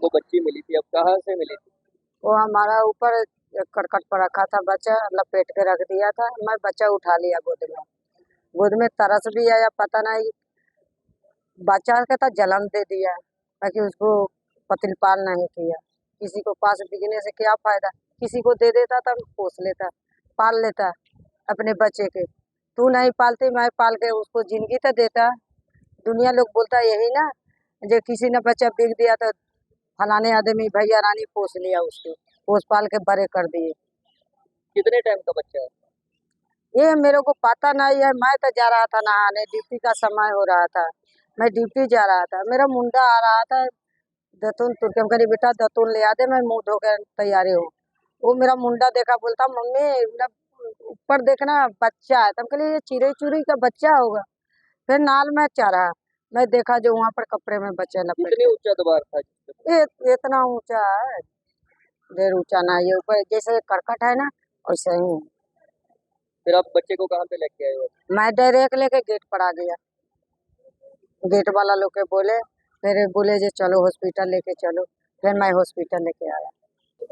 आपको बच्ची मिली थी, अब कहाँ से मिली थी? वो हमारा ऊपर करकट पर रखा था बच्चा लपेट के रख दिया था मैं बच्चा उठा लिया गोद में। गोद में तरस भी आया, पता नहीं, बच्चा के तो जन्म दे दिया, ताकि उसको पतिल पाल नहीं किया। किसी को पास बिकने से क्या फ़ायदा? किसी को दे देता तो पोस लेता, पाल लेता अपने बच्चे के। तू नहीं पालती, मैं पाल के उसको ज़िंदगी तो देता। दुनिया लोग बोलता यही ना जो किसी ने बच्चा बिक दिया तो फलाने आदमी भैया रानी पोस लिया उसको। पोस पाल के बड़े कर दिए। कितने टाइम का बच्चा है? ये मेरे को पता नहीं है मैं तो जा रहा था नहाने ड्यूटी का समय हो रहा था। मैं ड्यूटी जा रहा था। मेरा मुंडा आ रहा था दतुन तुर के हम कही बेटा दतुन ले आ दे मैं मुँह धो के तैयारी हूँ। वो मेरा मुंडा देखा बोलता मम्मी मेरा ऊपर देखना बच्चा है। तो हम कहलिए ये चिड़ई चुरी का बच्चा होगा। फिर नाल में चढ़ा। मैं देखा जो वहाँ पर कपड़े में बच्चा लपेट कितने ऊंचा दीवार था जिसपे? ये इतना ऊंचा है देर ऊंचा ना ये ऊपर जैसे करकट है ना वैसे ही है। फिर आप बच्चे को कहाँ पे लेके आए हो मैं डायरेक्ट लेके गेट पर आ गया गेट वाला लोग के बोले फिर बोले जे चलो हॉस्पिटल लेके चलो फिर मैं हॉस्पिटल लेके आया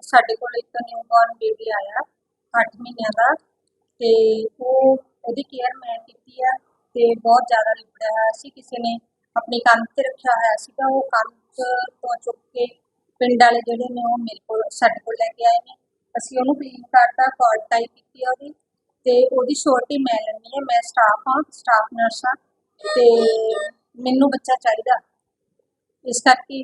ਸਾਡੇ ਕੋਲ ਇੱਕ ਨਿਊਬੋਰਨ ਬੇਬੀ ਆਇਆ 8 ਮਹੀਨਿਆਂ ਦਾ ਤੇ ਉਹ ਉਹਦੀ ਕੇਅਰ ਮੈਂ ਕੀਤੀ ਆ ਤੇ ਬਹੁਤ ਜ਼ਿਆਦਾ ਲਿਬੜਿਆ ਹੋਇਆ ਸੀ, ਕਿਸੇ ਨੇ ਆਪਣੀ ਕੰਧ ਤੇ ਰੱਖਿਆ ਹੋਇਆ ਸੀਗਾ, ਉਹ ਕੰਧ ਤੋਂ ਚੁੱਕ ਕੇ ਪਿੰਡ ਵਾਲੇ ਜਿਹੜੇ ਨੇ ਉਹ ਮੇਰੇ ਕੋਲ, ਸਾਡੇ ਕੋਲ ਲੈ ਕੇ ਆਏ ਨੇ। ਅਸੀਂ ਉਹਨੂੰ ਕਲੀਨ ਕਰਤਾ ਕਾਰਡ ਟਾਈਪ ਕੀਤੀ ਆ ਉਹਦੀ ਤੇ ਉਹਦੀ ਛੋਟੀ ਮੈਂ ਲੈਣੀ ਹੈ, ਮੈਂ ਸਟਾਫ ਹਾਂ ਸਟਾਫ ਨਰਸ ਹਾਂ ਤੇ ਮੈਨੂੰ ਬੱਚਾ ਚਾਹੀਦਾ। ਇਸ ਕਰਕੇ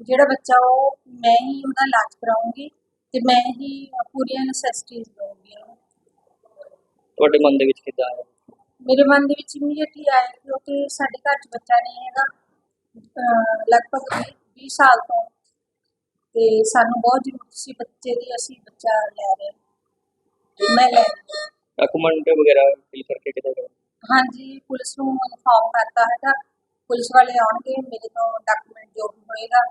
ਜਿਹੜਾ ਬੱਚਾ ਉਹ ਮੈਂ ਹੀ ਉਹਦਾ ਇਲਾਜ ਕਰਾਉਂਗੀ ਤੇ ਮੈਂ ਹੀ ਪੂਰੀਆਂ ਨੈਸੈਸਿਟੀਜ਼ ਦਊਂਗੀ। ਉਹਨੂੰ ਤੁਹਾਡੇ ਮਨ ਦੇ ਵਿੱਚ ਕਿੱਦਾਂ ਆਇਆ ਮੇਰੇ ਮਨ ਦੇ ਵਿੱਚ ਇਮੀਡੀਏਟਲੀ ਆਇਆ ਕਿਉਂਕਿ ਸਾਡੇ ਘਰ 'ਚ ਬੱਚਾ ਨਹੀਂ ਹੈਗਾ। ਅਹ ਲਗਭਗ 20 ਸਾਲ ਤੋਂ। ਤੇ ਸਾਨੂੰ ਬਹੁਤ ਜ਼ਰੂਰਤ ਸੀ ਬੱਚੇ ਦੀ ਅਸੀਂ ਬੱਚਾ ਲੈ ਰਹੇ। ਹਾਂ। ਮੈਂ ਲੈ ਰਹੀ ਹਾਂ। ਡਾਕੂਮੈਂਟ ਵਗੈਰਾ ਫਿਲ ਕਰਕੇ ਕਿਤੇ ਗਏ? ਹਾਂਜੀ ਪੁਲਿਸ ਨੂੰ ਇਨਫੋਰਮ ਕਰਤਾ ਹੈਗਾ। ਪੁਲਿਸ ਵਾਲੇ ਆਉਣਗੇ ਮੇਰੇ ਤੋਂ ਡਾਕੂਮੈਂਟ ਜੋ ਵੀ ਹੋਏਗਾ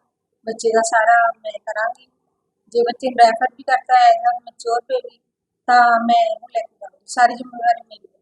ਬੱਚੇ ਦਾ ਸਾਰਾ ਮੈਂ ਕਰਾਂਗੀ। ਜੇ ਬੱਚੇ ਨੂੰ ਰੈਫਰ ਵੀ ਕਰਤਾ ਹੈ ਜਾਂ ਮੈਚੋਰ ਬੇਬੀ ਤਾਂ ਮੈਂ ਇਹਨੂੰ ਲੈ ਕੇ ਜਾਵਾਂਗੀ ਸਾਰੀ ਜ਼ਿੰਮੇਵਾਰੀ ਮੇਰੀ ਹੈ।